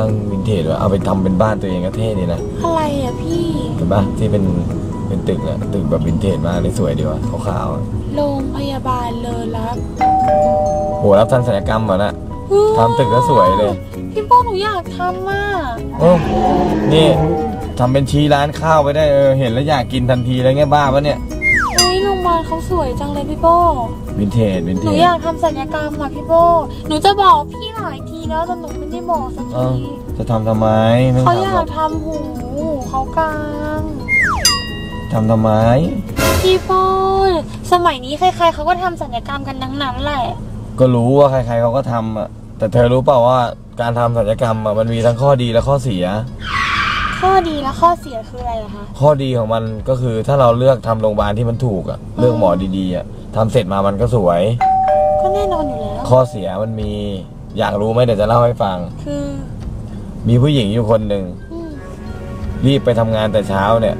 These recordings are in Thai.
างหน้าวินเทจว่ะเอาไปทำเป็นบ้านตัวเองก็เท่ดีนะอะไรอะพี่เห็นปะที่เป็นเป็นตึกอะตึกแบบวินเทจมากเลยสวยดีว่ะขาวๆอะโรงพยาบาลเลยรับโหรับทันศัลยกรรมเหรอนะ ทำตึกก็สวยเลย พี่โป้หนูอยากทำอะโอ้นี่ทำเป็นชี้ร้านข้าวไปได้เออเห็นแล้วอยากกินทันทีเลยไงบ้าปะเนี่ยเฮ้ยโรงพยาบาลเขาสวยจังเลยพี่โป้ วินเทจวินหเทนูจอยากทำศัลยกรรมอะพี่โป้หนูจะบอกพี่หลายที แล้วแต่หนูไม่ได้บอกสักเอ้าทีจะทำทำไมไม่เขาทำอยาหรอกกทำหูเขากลางทำทำไม พี่โป้สมัยนี้ใครๆเขาก็ทำศัลยกรรมกันทั้งนั้นแหละ ก็รู้ว่าใครๆเขาก็ทำอะแต่เธอรู้เปล่าว่าการทำศัลยกรรมอะมันมีทั้งข้อดีและข้อเสีย ข้อดีและข้อเสียคืออะไรอะคะ ข้อดีของมันก็คือถ้าเราเลือกทำโรงพยาบาลที่มันถูกอะเลือกหมอดีๆอะทำเสร็จมามันก็สวย ก็แน่นอนอยู่แล้ว ข้อเสียมันมี อยากรู้ไหมเดี๋ยวจะเล่าให้ฟัง คือมีผู้หญิงอยู่คนหนึ่งอืมรีบไปทำงานแต่เช้าเนี่ย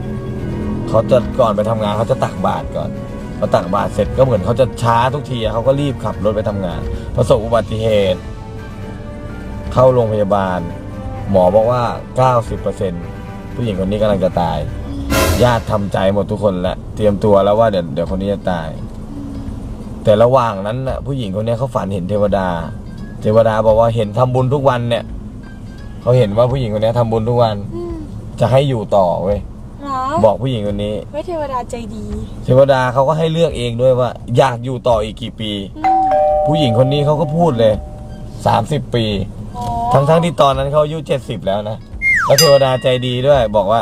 เขาจะก่อนไปทำงานเขาจะตักบาตรก่อนพอตักบาตรเสร็จก็เหมือนเขาจะช้าทุกทีอะเขาก็รีบขับรถไปทำงาน ประสบอุบัติเหตุ เข้าโรงพยาบาล หมอบอกว่า 90%ผู้หญิงคนนี้กำลังจะตาย ญาติทำใจหมดทุกคนแล้วเตรียมตัวแล้วว่าเดี๋ยวเดี๋ยวคนนี้จะตาย แต่ระหว่างนั้นน่ะผู้หญิงคนนี้เขาฝันเห็นเทวดา เทวดาบอกว่าเห็นทำบุญทุกวันเนี่ยเขาเห็นว่าผู้หญิงคนนี้ทำบุญทุกวัน อืมจะให้อยู่ต่อเว้ยเหรอบอกผู้หญิงคนนี้ไว้เทวดาใจดีเทวดาเขาก็ให้เลือกเองด้วยว่า อยากอยู่ต่ออีกกี่ปี อืมผู้หญิงคนนี้เขาก็พูดเลยสามสิบปีอ๋อทั้งทั้งๆที่ตอนนั้นเขาอายุเจ็ดสิบแล้วนะแล้วเทวดาใจดีด้วย บอกว่า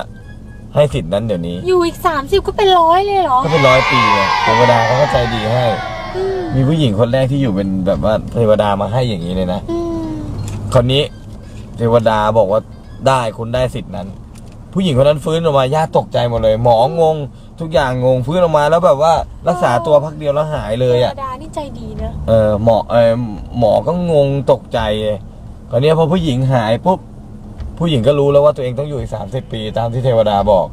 ให้สิทธิ์นั้นเดี๋ยวนี้ อยู่อีกสามสิบก็เป็นร้อยเลยเหรอ ก็เป็นร้อยปีไงเทวดาเขาก็ใจดีให้อื มมีผู้หญิงคนแรกที่อยู่เป็นแบบว่าเทวดามาให้อย่างนี้เลยนะอืมคนนี้ เทวดาบอกว่าได้คุณได้สิทธิ์นั้น ผู้หญิงคนนั้นฟื้นออกมาญาติตกใจหมดเลย หมองง ทุกอย่างงงฟื้นออกมาแล้วแบบว่ารักษาตัวพักเดียวแล้วหายเลยเทอะวดานี่ใจดีนะเออหมอเออหมอก็งงตกใจเลยคราวนี้พอผู้หญิงหายปุ๊บผู้หญิงก็รู้แล้วว่าตัวเองต้องอยู่อีกสามสิบปี ตามที่เทวดาบอก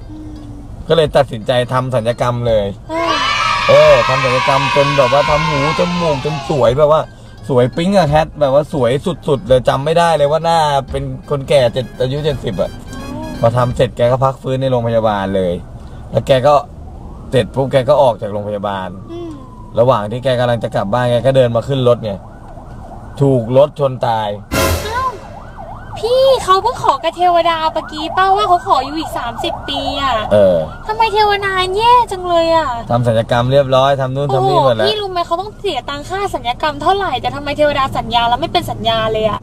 ก็เลยตัดสินใจทำสัญญกรรมเลย เออทำศัลยกรรมจนแบบว่าทำหูจมูกจนสวยแบบว่า สวยปิ๊งอะแคทแบบว่าสวยสุดๆเลยจำไม่ได้เลยว่าหน้าเป็นคนแก่เจ็ดอายุเจ็ดสิบอะพอทำเสร็จแกก็พักฟื้นในโรงพยาบาลเลย แล้วแกก็เสร็จปุ๊บแกก็ออกจากโรงพยาบาล ระหว่างที่แกกำลังจะกลับบ้านแกก็เดินมาขึ้นรถไงถูกรถชนตาย พี่เขาเพิ่งขอกับเทวดาเมื่อกี้เป้าว่าเขาขออยู่อีก 30 ปีอะเออทำไมเทวดาแย่จังเลยอะทำศัลยกรรมเรียบร้อยทำนู่นโอ้ทำโหนี่หมดแล้วพี่รู้ไหมเขาต้องเสียตังค่าสัญญกรรมเท่าไหร่แต่ทำไมเทวดาสัญญาแล้วไม่เป็นสัญญาเลยอะ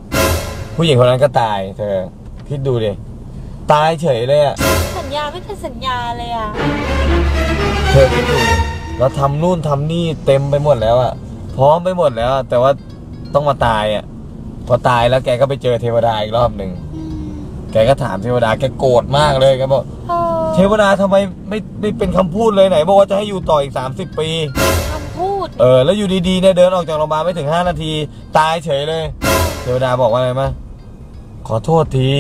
ผู้หญิงคนนั้นก็ตายเธอคิดดูดิตายเฉยเลยอะสัญญาไม่เป็นสัญญาเลยอะเธอคิดดูดิเราทำนู่นทำนี่เต็มไปหมดแล้วอะพร้อมไปหมดแล้วอะแต่ว่าต้องมาตายอะ พอตายแล้วแกก็ไปเจอเทวดาอีกรอบหนึ่งอืมแกก็ถามเทวดาแกโกรธมากเลยแกบอกเออเทวดาทำไมไม่ไม่เป็นคำพูดเลยไหนบอกว่าจะให้อยู่ต่ออีก 30 ปีคำพูดเออแล้วอยู่ดีๆเนี่ยเดินออกจากโรงพยาบาลไม่ถึง 5 นาที ตายเฉยเลย เทวดาบอกว่าอะไรมั้ยขอโทษที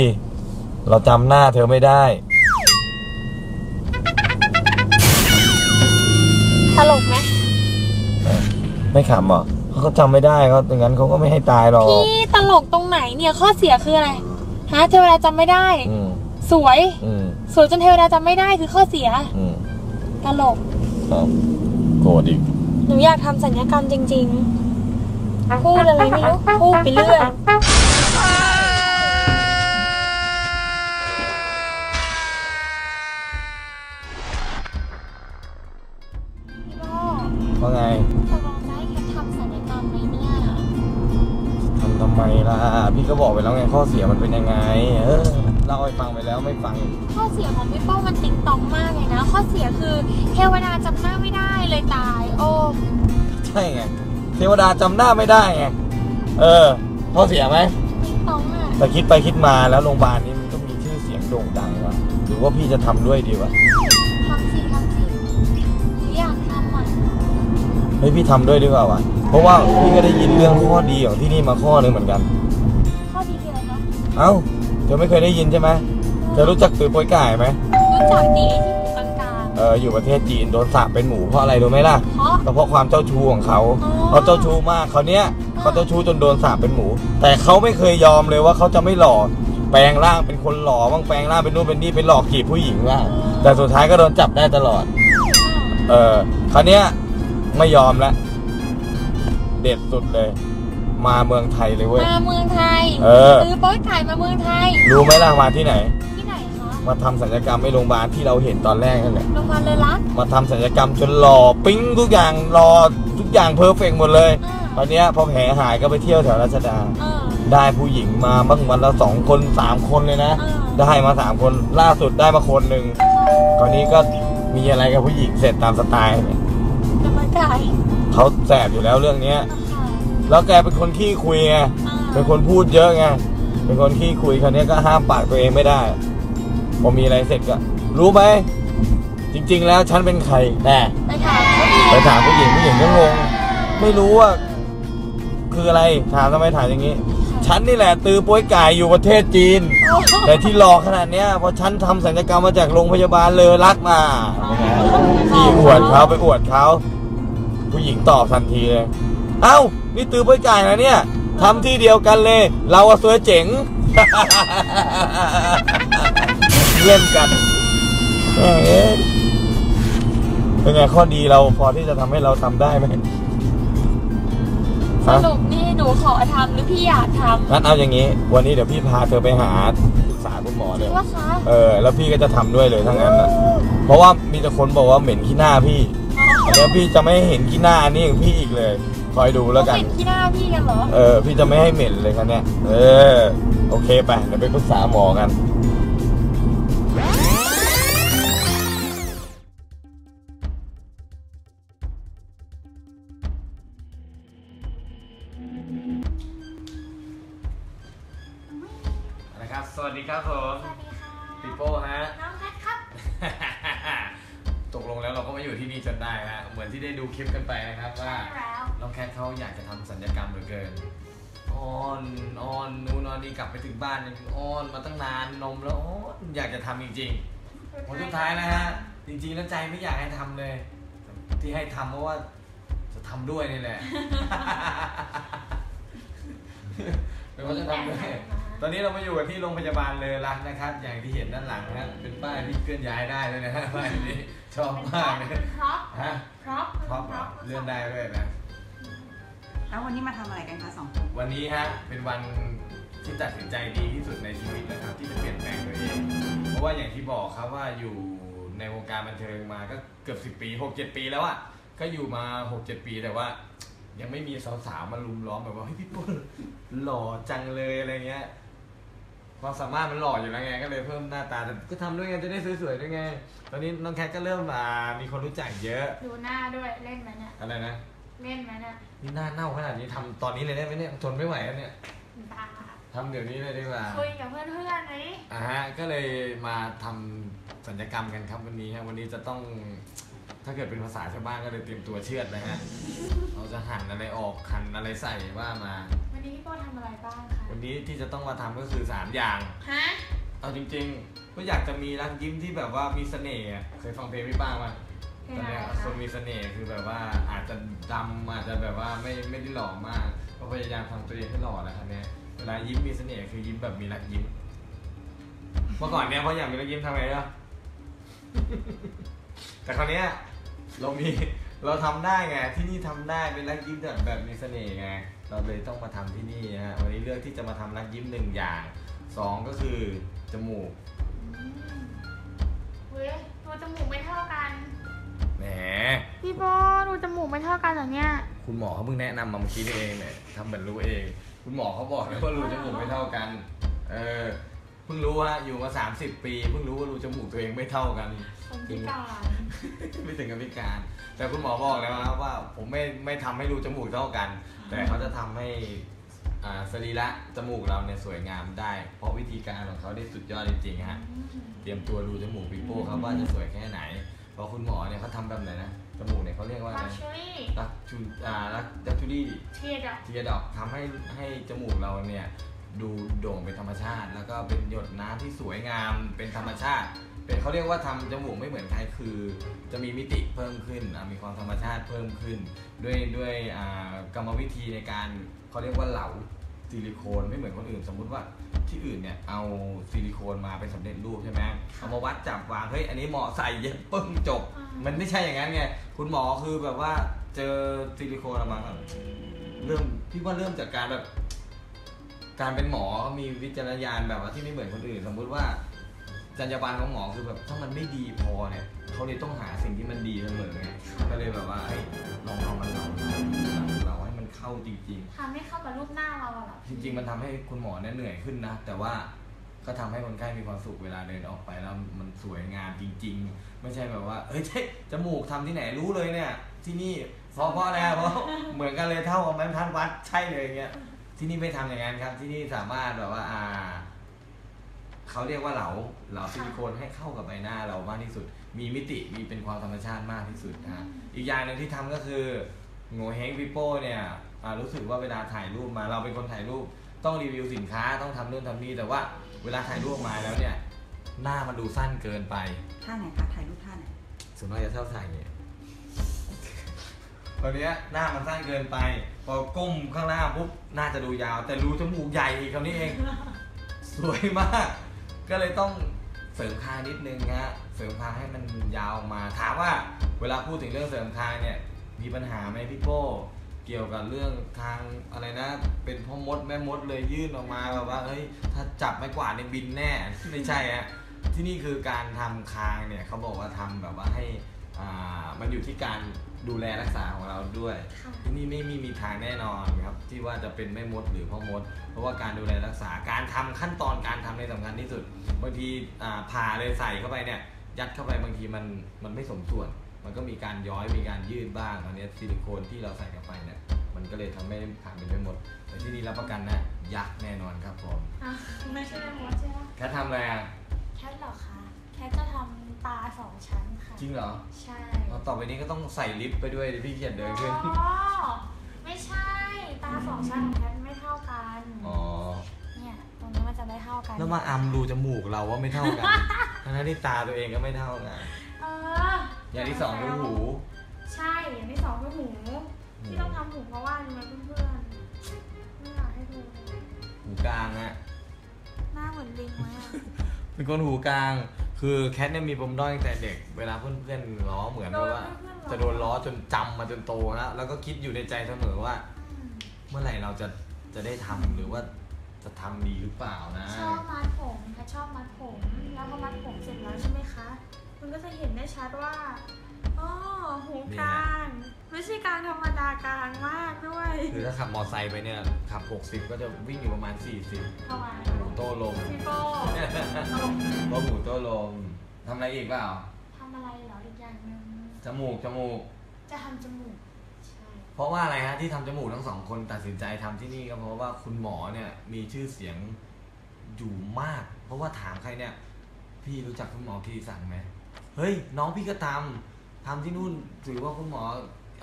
เราจำหน้าเธอไม่ได้ตลกไหมไม่ขำเหรอ เขาก็จำไม่ได้เขาอย่างนั้นเขาก็ไม่ให้ตายหรอกพี่ตลกตรงไหนเนี่ยข้อเสียคืออะไรฮะเทวดาจำไม่ได้ อืมสวย อืมสวยจนเทวดาจำไม่ได้คือข้อเสียอืมตลก ครับโกรธอีกหนูอยากทำสัญญกรรมจริงๆ พูดอะไรไม่รู้ พูดไปเรื่อย พี่พ่อว่าไงตกลง ทำทำไมล่ะ พี่ก็บอกไปแล้วไงข้อเสียมันเป็นยังไง เออเล่าให้ฟังไปแล้วไม่ฟัง ข้อเสียของพี่ป้องมันติ๊งตองมากเลยนะ ข้อเสียคือเทวดาจำหน้าไม่ได้เลยตาย โอ้ใช่ไงเทวดาจำหน้าไม่ได้ไงเออข้อเสียไหมติ๊งตองอะแต่คิดไปคิดมาแล้วโรงพยาบาลนี้มันก็มีชื่อเสียงโด่งดังว่ะหรือว่าพี่จะทำด้วยดีวะ ฮ้ยพี่ทำด้วยดีกว่าวะเพราะว่าพี่ก็ได้ยินเรื่องข้อดีของที่นี่มาข้อหนึงเหมือนกัน ข้อดีคืออะไรคะเอ้าเธอไม่เคยได้ยินใช่ไหมเธอรู้จักตือโปยก่ายไหมรู้จักดีไอ้ที่อยู่กลางเอออยู่ประเทศจีนโดนสาปเป็นหมูเพราะอะไรรู้ไหมล่ะๆเพราะ ก็เพราะความเจ้าชู้ของเขาอ๋อ เขาเจ้าชู้มากเขาเนี้ยเขาเจ้าชู้จนโดนสาปเป็นหมู แต่เขาไม่เคยยอมเลยว่าเขาจะไม่หล่อแปลงร่างเป็นคนหล่อบ้างแปลงร่างเป็นนู่นเป็นนี่ไปหลอกจีบผู้หญิงบ้างแต่สุดท้ายก็โดนจับได้ตลอด เออคราวเนี้ย ไม่ยอมแล้วเด็ดสุดเลย มาเมืองไทยเลยเว้ย มาเมืองไทยเออ ซื้อโป๊ยไก่มาเมืองไทย รู้ไหมล่ะมาที่ไหน ที่ไหนคะ มาทำศัลยกรรมไม่โรงพยาบาลที่เราเห็นตอนแรกนั่นแหละ โรงพยาบาลเลยรักมาทำศัลยกรรมจนหล่อปิ้งทุกอย่างรอทุกอย่างเพอร์เฟกหมดเลยตอนเนี้ยพอแผลหายก็ไปเที่ยวแถวรัชดา เออ ได้ผู้หญิงมาบ้างวันละสองคนสามคนเลยนะเออได้มาสามคนล่าสุดได้มาคนหนึ่งตอนนี้ก็มีอะไรกับผู้หญิงเสร็จตามสไตล์เนี่ย จะมาไก่เขาแสบอยู่แล้วเรื่องเนี้ย แล้วแกเป็นคนขี้คุยไงเอเป็นอคนพูดเยอะไงเป็นคนขี้คุยคราวนี้ก็ห้ามปากตัวเองไม่ได้พอมีอะไรเสร็จก็รู้ไหมจริง ๆ แล้วฉันเป็นใครแน่ไปถามเขาดีไปถามผู้หญิงผู้หญิงก็งงไม่รู้ว่า คืออะไรถามทำไมถามอย่างนี้ฉันนี่แหละตือป้วยไก่อยู่ประเทศจีนโอ้โหแต่ที่หลอกขนาดเนี้ยเพราะฉันทำศัลยกรรมมาจากโรงพยาบาลเลอรักมาที่อวดเขาไปอวดเขา ผู้หญิงตอบทันทีเลย เอ้า นี่ตือป้วยไก่นะเนี่ยทำที่เดียวกันเลย เราอะสวยเจ๋ง เล่นกันแหมเป็นไงข้อดีเราพอที่จะทำให้เราทำได้ไหมสรุปนี่หนูขอทำหรือพี่อยากทำงั้นเอาอย่างนี้ วันนี้เดี๋ยวพี่พาเธอไปหาปรึกษาคุณหมอจเลริยงว่าคะ เออ แล้วพี่ก็จะทำด้วยเลยทั้งนั้นนะเพราะว่ามีแต่คนบอกว่าเหม็นขี้หน้าพี่ เดี๋ยวพี่จะไม่ให้เห็นขี้หน้าอันนี้ของพี่อีกเลย คอยดูแล้วกัน เป็นที่หน้าพี่กันเหรอ เออ พี่จะไม่ให้เหม็นเลยครับเนี่ยเออ โอเคไป เดี๋ยวไปปรึกษาหมอกัน จนได้ฮะเหมือนที่ได้ดูคลิปกันไปนะครับ ว่าใช่แล้วน้องแคทเขาอยากจะทำสัญญกรรมเหลือเกินอ้อนอ้อนนู่นนอนนี่กลับไปถึงบ้านยังอ้อนมาตั้งนานนมแล้วอ้อนอยากจะทำจริงๆผลสุดท้ายนะฮะจริงๆแล้วใจไม่อยากให้ทำเลย ที่ให้ทำเพราะว่าจะทำด้วยนี่แหละเป็นว่าจะทำด้วยตอนนี้เรามาอยู่กันที่โรงพยาบาลเลอรักนะครับ อย่างที่เห็นด้านหลังนะเป็นป้ายที่เคลื่อนย้ายได้เลยนะฮะป้ายนี้ ชอบมากเลยพร็อพฮะพร็อพพร้อมเหรอเลื่อนได้ด้วยนะ แล้ววันนี้มาทำอะไรกันคะสองคนวันนี้ฮะเป็นวันที่ตัดสินใจดีที่สุดในชีวิตนะครับที่จะเปลี่ยนแปลงตัวเอง เพราะว่าอย่างที่บอกครับว่าอยู่ในวงการบันเทิงมาก็เกือบสิบ10 ปีหกเจ็ดปีแล้วอะก็อยู่มาหกเจ็ดปีแต่ว่า ยังไม่มีสาวๆมาลุมล้อมแบบว่าเฮ้ยพี่ปุ้นหล่อจังเลยอะไรเงี้ย ความสามารถมันหล่ออยู่แล้วไงก็เลยเพิ่มหน้าตาแต่ก็ทำด้วยไงจะได้สวยๆด้วยไง ตอนนี้น้องแคทก็เริ่มมามีคนรู้จักเยอะดูหน้าด้วยเล่นไหมเนี่ยอะไรนะเล่นไหมเนี่ยนี่หน้าเน่าขนาดนี้ทำตอนนี้เลยได้ไหมเนี่ยทนไม่ไหวแล้วเนี่ยตาทำเดี๋ยวนี้เลยดีกว่าคุยกับเพื่อนๆเลยอ่าฮะก็เลยมาทำสัญญกรรมกันครับวันนี้ฮะวันนี้จะต้องถ้าเกิดเป็นภาษาชาวบ้านก็เลยเตรียมตัวเชือดเลยฮะเราจะหั่นอะไรออกหั่นอะไรใส่ว่ามา วันนี้พี่โป้ทำอะไรบ้างคะวันนี้ที่จะต้องมาทำก็คือสามอย่าง ฮะเอาจริงๆ ก็อยากจะมีรักยิ้มที่แบบว่ามีเสน่ห์อะเคยฟังเพลงพี่ป้างไหมเพลตงอนอะไรเนี้ยคะคนมีเสน่ห์คือแบบว่าอาจจะดำอาจจะแบบว่าไม่ไม่ได้หล่อมากก็พยายามทำตัวเองให้หล่อแล้วครับเนี่ยเวลายิ้มมีเสน่ห์คือยิ้มแบบมีรักยิ้ม เมื่อก่อนเนี่ยเพราะอยากมีรักยิ้มทำไงล่ะแต่คราวเนี้ยเรามีเราทำได้ไงที่นี่ทำได้เป็นรักยิ้มแบบแบบมีเสน่ห์ไง เราเลยต้องมาทำที่นี่ฮะวันนี้เลือกที่จะมาทำรักยิ้มหนึ่งอย่างสองก็คือจมูกอืมเว้ยดูจมูกไม่เท่ากันแหมพี่โป้ดูจมูกไม่เท่ากันเหรอเนี่ยคุณหมอเขาเพิ่งแนะนำมาเมื่อกี้นี่เองเนี่ยทำเหมือนรู้เอง คุณหมอเขาบอกเลยว่ารูจมูกไม่เท่ากัน เออ เพิ่งรู้ฮะอยู่มา30ปีเพิ่งรู้ว่ารูจมูกตัวเองไม่เท่ากันคนพิการไม่ถึงกับพิการ แต่คุณหมอบอกแล้วนะครับว่าผมไม่ไม่ทำให้รูจมูกเท่ากัน แต่เขาจะทำให้อ่าสรีระจมูกเราเนี่ยสวยงามได้ เพราะวิธีการของเขาได้สุดยอดจริงๆฮะเตรียมตัวดูจมูกปีโป้ครับว่าจะสวยแค่ไหนเพราะคุณหมอเนี่ยเขาทำแบบไหนนะจมูกเนี่ยเขาเรียกว่าลัอะไรกชัวรี่รักจูอ่ารักดักจูดี้เทียดอะทีดอกทำให้ให้จมูกเราเนี่ย ดูโด่งเป็นธรรมชาติ แล้วก็เป็นหยดน้ำที่สวยงามเป็นธรรมชาติ เป็นเขาเรียกว่าทำจมูกไม่เหมือนใครคือ จะมีมิติเพิ่มขึ้นมีความธรรมชาติเพิ่มขึ้น ด้วยด้วยกรรมวิธีในการเขาเรียกว่าเหลาซิลิโคนไม่เหมือนคนอื่น สมมุติว่าที่อื่นเนี่ยเอาซิลิโคนมาเป็นสำเร็จรูปใช่ไหมเอามาวัดจับวางเฮ้ยอันนี้เหมาะใส่เย็บปึ้งจบ มันไม่ใช่อย่างนั้นไงคุณหมอคือแบบว่าเจอซิลิโคนมาเริ่มพี่ว่าเริ่มจากการแบบ การเป็นหมอมีวิจารณญาณแบบว่าที่ไม่เหมือนคนอื่น สมมุติว่าจรรยาบรรณของหมอคือแบบถ้ามันไม่ดีพอเนี่ยเขาเลยต้องหาสิ่งที่มันดีเสมอไงก็เลยแบบว่าเฮ้ยลองเอามันเราเราให้มันเข้าจริงๆทำให้เข้ากับรูปหน้าเราอะเหรอจริง ๆ มันทำให้คุณหมอเนี่ยเหนื่อยขึ้นนะ แต่ว่าก็ทำให้คนไข้มีความสุขเวลาเดินออกไปแล้วมันสวยงามจริง ๆ ไม่ใช่แบบว่าเอ้ยเจ๊จมูกทำที่ไหนรู้เลยเนี่ย ที่นี่เพราะเพราะอะไรเพราะเหมือนกันเลยเท่ากับแม่ทันวัดใช่เลยอย่างเงี้ย ที่นี่ไม่ทำอย่างนั้นครับ ที่นี่สามารถแบบว่าอ่าเขาเรียกว่าเหลาเหลาซิลิโคนให้เข้ากับใบหน้าเรามากที่สุด มีมิติมีเป็นความธรรมชาติมากที่สุดนะอีกอย่างหนึ่งที่ทำก็คือโงเฮงวิโป้เนี่ยอ่ารู้สึกว่าเวลาถ่ายรูปมาเราเป็นคนถ่ายรูป ต้องรีวิวสินค้าต้องทำนู่นทำนี่แต่ว่าเวลาถ่ายรูปมาแล้วเนี่ยหน้ามันดูสั้นเกินไปท่าไหนคะถ่ายรูปท่าไหนส่วนมากจะชอบถ่ายอย่างเงี้ยตอนเนี้ยหน้ามันสั้นเกินไป พอก้มข้างหน้าปุ๊บหน้าจะดูยาว แต่รูจมูกใหญ่อีกคราวนี้เอง สวยมาก ก็เลยต้องเสริมคางนิดนึงฮะเสริมคางให้มันยาวออกมา ถามว่าเวลาพูดถึงเรื่องเสริมคางเนี่ยมีปัญหาไหมพี่โป้เกี่ยวกับเรื่องคางอะไรนะ เป็นพ่อมดแม่มดเลยยื่นออกมาแบบว่าเฮ้ยถ้าจับไม่กวาดในบินแน่ไม่ใช่ฮะที่นี่คือการทำคางเนี่ยเขาบอกว่าทำแบบว่าให้อ่า มันอยู่ที่การดูแลรักษาของเราด้วยค่ะที่นี่ไม่มีมีทางแน่นอนครับที่ว่าจะเป็นแม่มดหรือพ่อมด เพราะว่าการดูแลรักษาการทำขั้นตอนการทำในยสำคัญที่สุดบางทีอ่าผ่าเลยใส่เข้าไปเนี่ยยัดเข้าไปบางทีมันมันไม่สมส่วน มันก็มีการย้อยมีการยืดบ้างอันเนี้ยซิลิโคนที่เราใส่เข้าไปเนี่ยมันก็เลยทำให้ผ่านเป็นแม่มด แต่ที่นี่รับประกันนะยักษ์แน่นอนครับผมอะไม่ใช่มดใช่ไหมแค่ทำอะไรอะแคทเหรอคะแคทจะทำ ตาสองชั้นค่ะ จริงเหรอใช่เอาต่อไปนี้ก็ต้องใส่ลิฟต์ไปด้วยเดี๋ยวพี่เขียนเดินขึ้น อ๋อไม่ใช่ ตาสองชั้นของแคทไม่เท่ากัน อ๋อ เนี่ยตรงนี้มันจะไม่เท่ากัน แล้วมาอำรูจมูกเราว่าไม่เท่ากัน ทั้งๆที่ตาตัวเองก็ไม่เท่ากันเอออย่างที่สองคือหู ใช่อย่างที่สองคือหูที่ต้องทำหูเพราะว่าอะไรไหมเพื่อนๆไม่อยากให้ดูหูกลางอะหน้าเหมือนลิงไหมอะ เป็นคนหูกลาง คือแคทเนี่ยมีปมด้อยตั้งแต่เด็ก เวลาเพื่อนๆล้อเหมือนกับว่า จะโดนล้อจนจำมาจนโตแล้วแล้วก็คิดอยู่ในใจเสมอว่าอืมเมื่อไหร่เราจะจะได้ทำหรือว่าจะทำดีหรือเปล่านะ ชอบมัดผมแคทชอบมัดผม แล้วพอมัดผมเสร็จแล้วใช่ไหมคะ มันก็จะเห็นได้ชัดว่าอ๋อหูกลาง ไม่ใช่กลางธรรมดากลางมากด้วยคือถ้าขับมอไซค์ไปเนี่ยขับ 60 ก็จะวิ่งอยู่ประมาณ 40ทำไมหูโต้ลมพี่โป้ตลกเพราะหูโต้ลมทำอะไรอีกเปล่าทำอะไรเหรออีกอย่างหนึ่งจมูกจมูก จะทำจมูกใช่เพราะว่าอะไรฮะที่ทำจมูกทั้งสองคนตัดสินใจทำที่นี่ก็เพราะว่าคุณหมอเนี่ยมีชื่อเสียงอยู่มาก เพราะว่าถามใครเนี่ย พี่รู้จักคุณหมอคีรีสันไหมเฮ้ย น้องพี่ก็ทำทำที่นู่นถือว่าคุณหมอ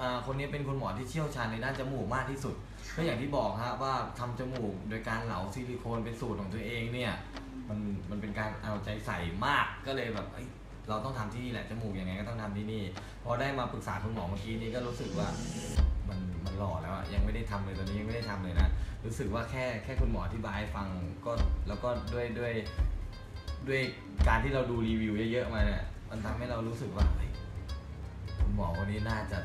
อ่าคนนี้เป็นคุณหมอที่เชี่ยวชาญในด้านจมูกมากที่สุดก็อย่างที่บอกฮะว่าทำจมูกโดยการเหลาซิลิโคนเป็นสูตรของตัวเองเนี่ยมันมันเป็นการเอาใจใส่มากก็เลยแบบเอ้ยเราต้องทำที่นี่แหละจมูกยังไงก็ต้องทำที่นี่พอได้มาปรึกษาคุณหมอเมื่อกี้นี้ก็รู้สึกว่ามันมันหล่อแล้วอะยังไม่ได้ทำเลยตอนนี้ยังไม่ได้ทำเลยนะรู้สึกว่าแค่แค่คุณหมออธิบายให้ฟังก็แล้วก็ด้วยด้วย ด้วยการที่เราดูรีวิวเยอะๆมาเนี่ย มันทำให้เรารู้สึกว่าเฮ้ยคุณหมอคนนี้น่าจะ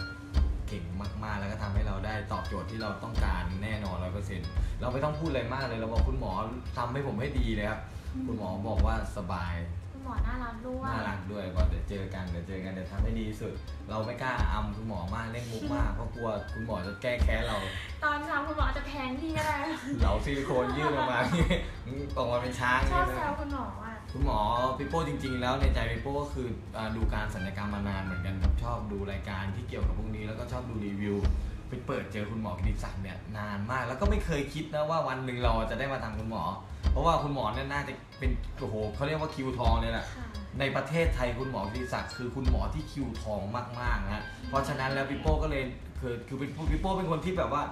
ก่งมากๆ แล้วก็ทำให้เราได้ตอบโจทย์ที่เราต้องการแน่นอนร้อยเปอร์เซ็นต์เราไม่ต้องพูดอะไรมากเลย เราบอกคุณหมอทำให้ผมให้ดีเลยครับ คุณหมอบอกว่าสบาย คุณหมอน่ารักด้วยน่ารักด้วยก็เดี๋ยวเจอกันเดี๋ยวเจอกันเดี๋ยวทำให้ดีที่สุด เราไม่กล้าอำคุณหมอมากเล่นมุกมากเพราะกลัวคุณหมอจะแก้แค้นเรา ตอนทำคุณหมอจะแพงที่อะไรเหลาซิลิโคนยื่นออกมาออกมาเป็นช้างชอบนี่แซนะวคุณหมออะ คุณหมอปิโป้จริง ๆ แล้วในใจปิโป้ก็คืออ่าดูการสัญญกรรมมานานเหมือนกันครับชอบดูรายการที่เกี่ยวกับพวกนี้แล้วก็ชอบดูรีวิวไปเปิดเจอคุณหมอกิติศักดิ์เนี่ยนานมาก แล้วก็ไม่เคยคิดนะว่าวันหนึ่งเราจะได้มาทำคุณหมอ เพราะว่าคุณหมอเนี่ยน่าจะเป็นโอ้โหเขาเรียกว่าคิวทองเลยแหละค่ะในประเทศไทยคุณหมอกิติศักดิ์คือคุณหมอที่คิวทองมากๆนะเพราะฉะนั้นแล้วปิโป้ก็เลยคือคือปิปิโป้เป็นคนที่แบบว่า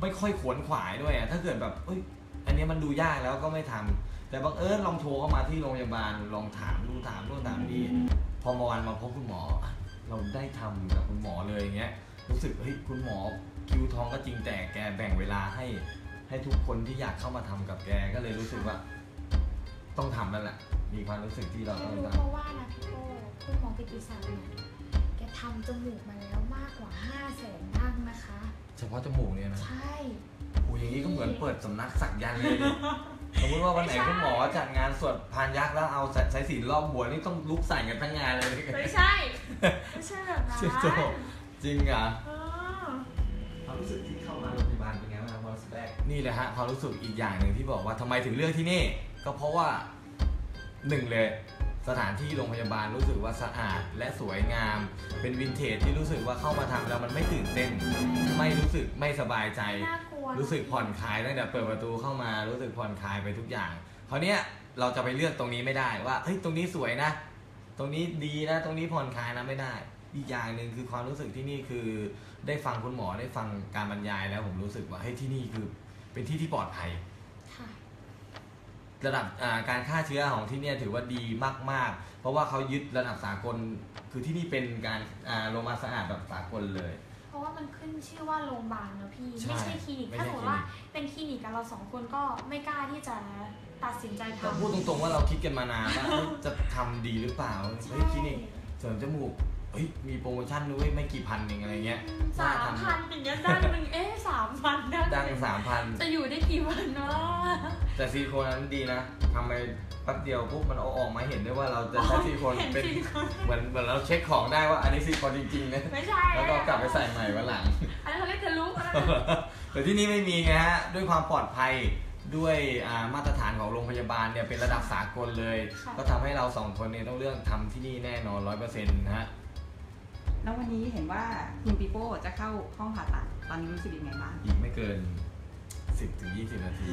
ไม่ค่อยขวนขวายด้วยอะถ้าเกิดแบบเอ้ยอันเนี้ยมันดูยากแล้วก็ไม่ทำ แต่บังเอิญลองโทรเข้ามาที่โรงพยาบาลลองถามดูนถามนู่นถามนี่พอมาวันมาพบคุณหมออะเราได้ทำกับคุณหมอเลยอย่างเงี้ยรู้สึกเฮ้ยคุณหมอคิวทองก็จริงแต่แกแบ่งเวลาให้ ให้ให้ทุกคนที่อยากเข้ามาทำกับแกก็เลยรู้สึกว่า ต้องทำนั่นแหละมีความรู้สึกที่เราแค่ต้องรู้ทเพราะว่านะพี่โก้คุณหมอปิติศักดิ์เนี่ยแกทำจมูกมาแล้วมากกว่า5 0 0แสนดั้งนะคะำเฉพาะจมูกเนี่ยนะใช่ โอ้ยอย่างนี้ก็เหมือนเปิดสำนักสักยันต์เลยดิส มมติว่าวันไหนคุณหมอจัดงานสวดพานยักษ์แล้วเอาสายสิญจนรอบหัวนี่ต้องลุกใส่กันทั้งงานเลยไม่ใช่ ไม่ใช่แบบนั้นโจ้จริงเหรอเออความรู้สึกที่เข้ามาโรงพยาบาลเป็นไงบ้างครับความรู้สึกแรกนี่แหละฮะความรู้สึกอีกอย่างหนึ่งที่บอกว่าทำไมถึงเลือกที่นี่ ก็เพราะว่าหนึ่งเลยสถานที่โรงพยาบาลรู้สึกว่าสะอาดและสวยงาม เป็นวินเทจที่รู้สึกว่าเข้ามาทำแล้วมันไม่ตื่นเต้น ไม่รู้สึกไม่สบายใจ น่ากลัว รู้สึกผ่อนคลายตั้งแต่เปิดประตูเข้ามารู้สึกผ่อนคลายไปทุกอย่างคราวเนี้ยเราจะไปเลือกตรงนี้ไม่ได้ว่าเฮ้ยตรงนี้สวยนะ ตรงนี้ดีนะ ตรงนี้ผ่อนคลายนะไม่ได้ อีกอย่างหนึ่งคือความรู้สึกที่นี่คือได้ฟังคุณหมอได้ฟังการบรรยายแล้วผมรู้สึกว่าเฮ้ยที่นี่คือเป็นที่ที่ปลอดภัยค่ะระดับอ่าการฆ่าเชื้อของที่เนี่ยถือว่าดีมาก ๆ เพราะว่าเขายึดระดับสากล คือที่นี่เป็นการอ่าโรงพยาบาลสะอาดแบบสากลเลยเพ ราะว่ามันขึ้นชื่อว่าโรงพยาบาลเนอะพี่ ใช่ไม่ใช่คลินิก ไม่ถ้าใช่สมมติว่าเป็นคลินิกกันเราสองคนก็ไม่กล้าที่จะตัดสินใจก็ทำพูดตรงๆว่าเราคิดกันมานานว่าเฮ้ยจะทำดีหรือเปล่าเฮ้ยคลินิกเสริมจมูก เฮ้ยมีโปรโมชั่นด้วยไม่กี่พันเองอะไรเงี้ยสามพันอย่างเงี้ยด้านหนึ่งเอ๊ะสามพันด้านดังหนึ่งสามพันจะอยู่ได้กี่วันวะแต่ซิลิโคนนั้นดีนะทำไปแป๊บเดียวปุ๊บมันเอาออกมาเห็นได้ว่าเราจะใช้ซิลิโคนเห็นเป็นซิลิโคนเหมือนเหมือนเราเช็คของได้ว่าอันนี้ซิลิโคนจริงๆนะไม่ใช่แล้วก็กลับไปใส่ใหม่วันหลังอันนั้นเขาเรียกทะลุอันนั้นแต่ที่นี่ไม่มีไงฮะด้วยความปลอดภัยด้วยอ่ามาตรฐานของโรงพยาบาลเนี่ยเป็นระดับสากลเลยค่ะก็ทำให้เราสองคนเนี่ยต้องเลือกทำที่นี่แน่นอนร้อยเปอร์เซ็นต์นะฮะ แล้ววันนี้เห็นว่าคุณปีโป้จะเข้าห้องผ่าตัดตอนนี้รู้สึกยังไงบ้างอีกไม่เกิน 10ถึง20 นาที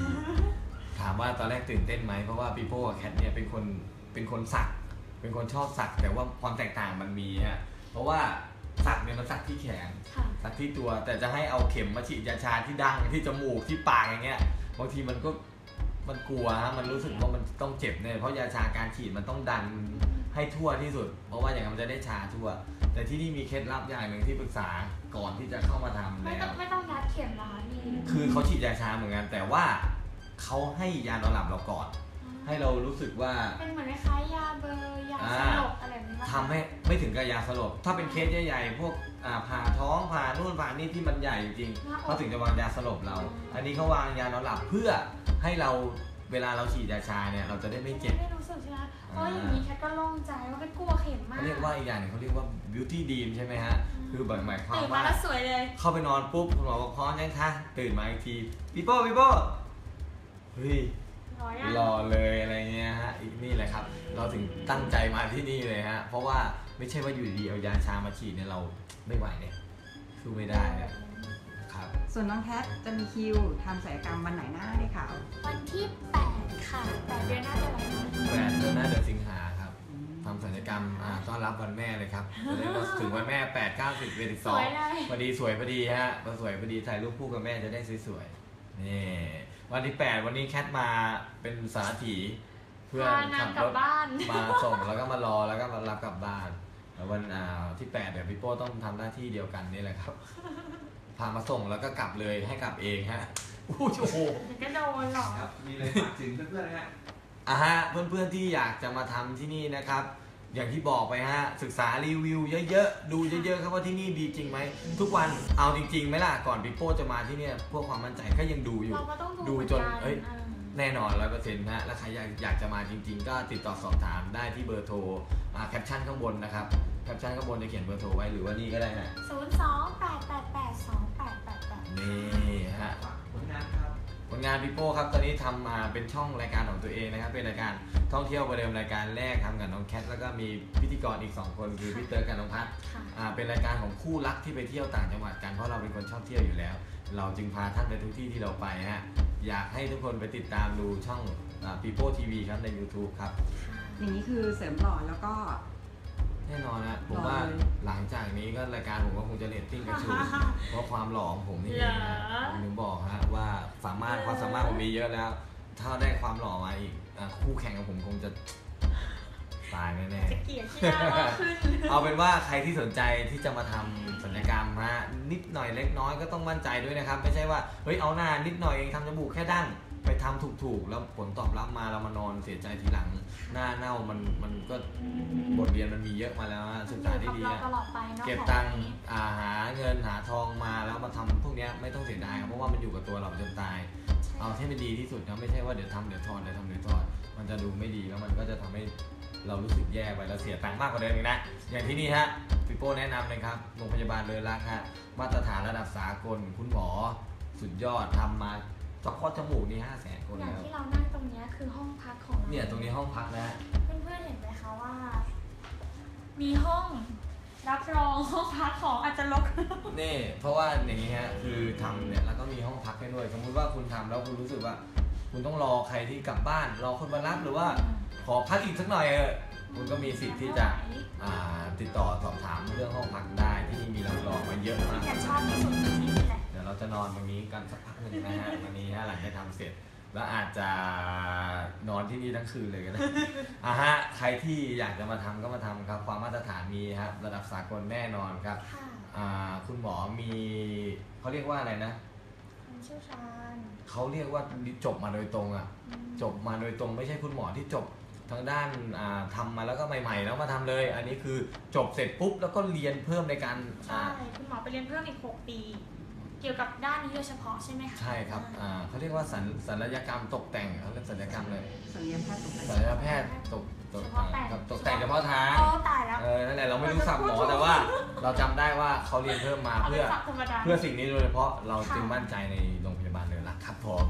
ถามว่าตอนแรกตื่นเต้นไหมเพราะว่าปีโป้กับแคทเนี่ยเป็นคนเป็นคนสัก เป็นคนชอบสัก แต่ว่าความแตกต่างมันมีฮะเพราะว่าสักเนี่ยมันสักที่แขนค่ะสักที่ตัวแต่จะให้เอาเข็มมาฉีดยาชาที่ดังที่จมูกที่ปากอย่างเงี้ยบางทีมันก็มันกลัวฮะมันรู้สึกว่ามันต้องเจ็บเนี่ยเพราะยาชาการฉีดมันต้องดันให้ทั่วที่สุด เพราะว่าอย่างนั้นมันจะได้ชาทั่ว แต่ที่นี่มีเคล็ดลับอย่างหนึ่งที่ปรึกษาก่อนที่จะเข้ามาทำไม่แล้ต้องวไม่ต้องยัดเข็มเหรอคะพี่คือเขาฉีดยาชาเหมือนกัน แต่ว่าเขาให้ยานอนหลับเราก่อน ให้เรารู้สึกว่า เป็นเหมือนคล้ายๆยาเบอร์ยาสลบอะไรแบบนี้ปะทำให้ไม่ถึงกับยาสลบ ถ้าเป็นเคสใหญ่ๆ พวกอ่าผ่าท้องผ่านู่นผ่านี่ที่มันใหญ่จริงๆเขาถึงจะวางยาสลบเรา อันนี้เขาวางยานอนหลับเพื่อให้เรา เวลาเราฉีดยาชาเนี่ยเราจะได้ไม่เจ็บ ไม่รู้สึกใช่ไหมเพราะอย่างนี้แคทก็โล่งใจว่าไม่กลัวเข็มมาก เขาเรียกว่าอีกอย่างหนึงเขาเรียกว่า beauty dream ใช่ไหมฮะ คือหมายความตื่นมาว่า แล้วสวยเลย เข้าไปนอนปุ๊บคุณหมอบอกพร้อมยังคะตื่นมาอีกทีปีโป้ปีโป้เฮ้ย ร้อยอะรอเลยอะไรเงี้ยฮะอีกนี่แหละครับ เราถึงตั้งใจมาที่นี่เลยฮะ เพราะว่าไม่ใช่ว่าอยู่ดีๆเอายาชามาฉีดเนี่ยเราไม่ไหวเนี่ยสู้ไม่ได้เนี่ย ครับ ส่วนน้องแคทจะมีคิวทำศัลยกรรมวันไหนหน้าได้ข่าววันที่ 8 ค่ะ8เดือนหน้าเดือนอะไรนะแปดเดือนหน้าเดือนสิงหาครับทำศัลยกรรมอ่าต้อนรับวันแม่เลยครับจะได้มาถึงวันแม่8 9 10 11สวยเลย12พอดีสวยพอดีฮะพอสวยพอดีถ่ายรูปคู่กับแม่จะได้สวยๆนี่วันที่8วันนี้แคทมาเป็นสารถีเพื่อพานางกลับบ้าน มาส่งแล้วก็มารอแล้วก็มารับกลับบ้านแล้ววันอ่าที่8เดี๋ยวพี่โป้ต้องทำหน้าที่เดียวกันนี่แหละครับ พามาส่งแล้วก็กลับเลยให้กลับเองฮะโอ้โหเดี๋ยวก็โดนหรอกครับมีอะไรฝากถึงเพื่อนๆนะฮะอะฮะเพื่อนๆที่อยากจะมาทำที่นี่นะครับ อย่างที่บอกไปฮะศึกษารีวิวเยอะๆดูเยอะๆครับว่าที่นี่ดีจริงไหมทุกวันเอาจริงๆไหมล่ะก่อนพี่โป้จะมาที่เนี่ยพวกความมั่นใจก็ยังดูอยู่เราก็ต้องดูดูเหมือนจนกันเอ้ยเออแน่นอนร้อยเปอร์เซ็นต์ฮะ แล้วใครอยากอยากจะมาจริง ๆ ก็ติดต่อสอบถามได้ที่เบอร์โทรอ่าแคปชั่นข้างบนนะครับ แคปชั่นข้างบนจะเขียนเบอร์โทรไว้หรือว่านี่ก็ได้ฮะศูนย์สองแปดแปดแปดสองแปดแปดแปดนี่ฮะฝากผลงานครับผลงานพี่โป้ครับตอนนี้ทำมาเป็นช่องรายการของตัวเองนะครับเป็นรายการท่องเที่ยวประเดิมรายการแรกทำกับน้องแคทแล้วก็มีพิธีกรอีก 2 คนคือพี่เตอร์กับน้องพัทค่ะอ่าเป็นรายการของคู่รักที่ไปเที่ยวต่างจังหวัดกันเพราะเราเป็นคนชอบเที่ยวอยู่แล้ว เราจึงพาท่านไปทุกที่ที่เราไปฮะอยากให้ทุกคนไปติดตามดูช่องปีโป้ทีวีครับใน YouTube ครับอย่างนี้คือเสริมหล่อแล้วก็ แน่นอนนะผมว่าหล่อเลยหลังจากนี้ก็รายการผมก็คงจะเรตติ้งกระชูเพราะความหล่อของผมนี่เองนะผมถึงบอกฮะว่าสามารถความสามารถผมมีเยอะแล้ว ถ้าได้ความหล่อมาอีกอะคู่แข่งของผมคงจะตายแน่จะเกลียดที่หน้ามากขึ้นๆเอาเป็นว่าใครที่สนใจที่จะมาทำศัลยกรรมฮะนิดหน่อยเล็กน้อยก็ต้องมั่นใจด้วยนะครับ ไม่ใช่ว่าเฮ้ยเอาหน้านิดหน่อยเองทำจมูกแค่ดั้ง ไปทำถูกๆ แล้วผลตอบรับมาเรามานอนเสียใจทีหลัง หน้าเน่ามันมันก็บทเรียนมันมีเยอะมาแล้วฮะศึกษาอยู่ที่กับดีเราอะตลอดไปเนาะเก็บของตังค์นี้อ่าหาเงินหาทองมาแล้วมาทำพวกเนี้ยไม่ต้องเสียดายครับเพราะว่ามันอยู่กับตัวเราจนตายใช่เอาที่มันดีที่สุดนะไม่ใช่ว่าเดี๋ยวทำเดี๋ยวถอดเดี๋ยวทำเดี๋ยวถอดมันจะดูไม่ดีแล้วมันก็จะทำให้เรารู้สึกแย่ไปแล้วเสียตังค์มากกว่าเดิมอีกนะ อย่างที่นี่ฮะพี่โป้แนะนำเลยครับโรงพยาบาลเลยรักฮะมาตรฐานระดับสากลคุณหมอ สุดยอดทำมา เฉพาะจมูกนี่ห้าแสนคนอย่างแล้ว ที่เรานั่งตรงเนี้ยคือห้องพักของเราเนี่ยตรงนี้ห้องพักนะฮะเพื่อนๆเห็นไหมคะว่า มีห้องรับรองห้องพักของอาจจะรกนี่เพราะว่าอย่างนี้ฮะคือทำเนี่ยแล้วก็มีห้องพักให้ด้วย สมมติว่าคุณทำแล้วคุณรู้สึกว่า คุณต้องรอใครที่กลับบ้าน รอคนมารับหรือว่า ขอพักอีกสักหน่อยเออคุณก็มีสิทธิ์ที่จะอ่าติดต่อสอบถามเรื่องห้องพักได้ที่นี่มีรับรองมาเยอะมาก แต่ชอบที่สุดคือที่นี่แหละ เดี๋ยวเราจะนอนตรงนี้กันสักพักหนึ่งนะฮะวันนี้ฮะหลังจากทำเสร็จ แล้วอาจจะนอนที่นี่ทั้งคืนเลยก็ได้อะฮะใครที่อยากจะมาทำก็มาทำครับ ความมาตรฐานมีครับระดับสากลแน่นอนครับค่ะอ่าคุณหมอมีเขาเรียกว่าอะไรนะความเชี่ยวชาญเขาเรียกว่าจบมาโดยตรงอะ อืมจบมาโดยตรงไม่ใช่คุณหมอที่จบทางด้านอ่าทำมาแล้วก็ใหม่ ๆ แล้วมาทำเลย อันนี้คือจบเสร็จปุ๊บแล้วก็เรียนเพิ่มในการใช่อ่าคุณหมอไปเรียนเพิ่มอีก 6 ปี เกี่ยวกับด้านนี้โดยเฉพาะใช่ไหมคะใช่ครับอ่าเขาเรียกว่าสัญศัลยกรรมตกแต่งเขาเรียกศัลยกรรมเลยศัลยแพทย์ตกแต่งศัลยแพทย์ตกตกครับตกแต่งเฉพาะทาง โอ้ตายแล้ว เออ นั่นแหละ เราไม่รู้สับหมอ แต่ว่าเราจำได้ว่าเขาเรียนเพิ่มมาเอาเพื่เป็อนศัพท์ธรรมดา เพื่อสิ่งนี้โดยเฉพาะเราค่ะจึงมั่นใจในโรงพยาบาลเลยล่ะครับผม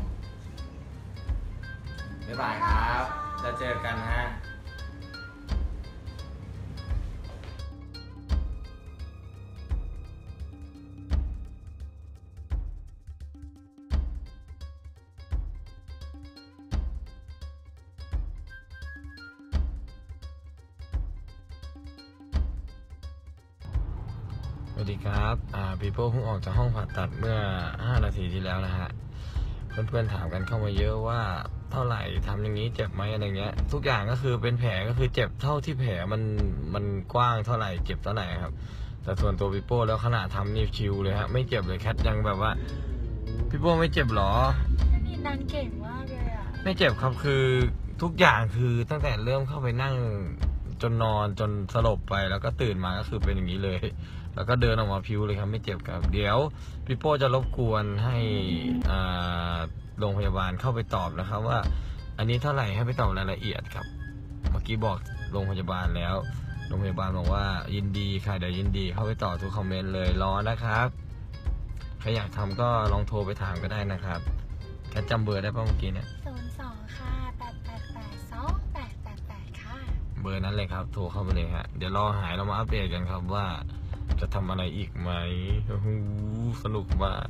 บ๊ายบายครับ แล้วเจอกันฮะ ครับอ่าปีโป้เพิ่งออกจากห้องผ่าตัดเมื่อ 5 นาทีที่แล้วนะฮะ เพื่อนๆถามกันเข้ามาเยอะว่าเท่าไหร่ทำอย่างนี้เจ็บไหมอะไรเงี้ย ทุกอย่างก็คือเป็นแผลก็คือเจ็บเท่าที่แผลมันมันกว้างเท่าไหร่เจ็บเท่าไหร่ครับ แต่ส่วนตัวปีโป้แล้วขนาดทำนี่ชิวเลยฮะไม่เจ็บเลยแคทยังแบบว่าปีโป้ไม่เจ็บหรอนี่นางเก่งมากเลยอะไม่เจ็บครับคือทุกอย่างคือตั้งแต่เริ่มเข้าไปนั่งจนนอนจนสลบไปแล้วก็ตื่นมาก็คือเป็นอย่างนี้เลย แล้วก็เดินออกมาพิวเลยครับไม่เจ็บครับ เดี๋ยวพี่โป้จะรบกวนให้อ่าโรงพยาบาลเข้าไปตอบนะครับว่า อันนี้เท่าไหร่ให้ไปตอบรายละเอียดครับ เมื่อกี้บอกโรงพยาบาลแล้ว โรงพยาบาลบอกว่ายินดีค่ะเดี๋ยวยินดีเข้าไปตอบทุกคอมเมนต์เลยรอนะครับใครอยากทำก็ลองโทรไปถามก็ได้นะครับแค่จำเบอร์ได้ป่ะเมื่อกี้เนี่ยศูนย์สองค่ะแปดแปดแปดสองแปดแปดแปดค่ะ เบอร์นั้นเลยครับ โทรเข้าไปเลยฮะ เดี๋ยวรอหายเรามาอัปเดตกันครับว่า จะทำอะไรอีกไหมโอ้สนุกมาก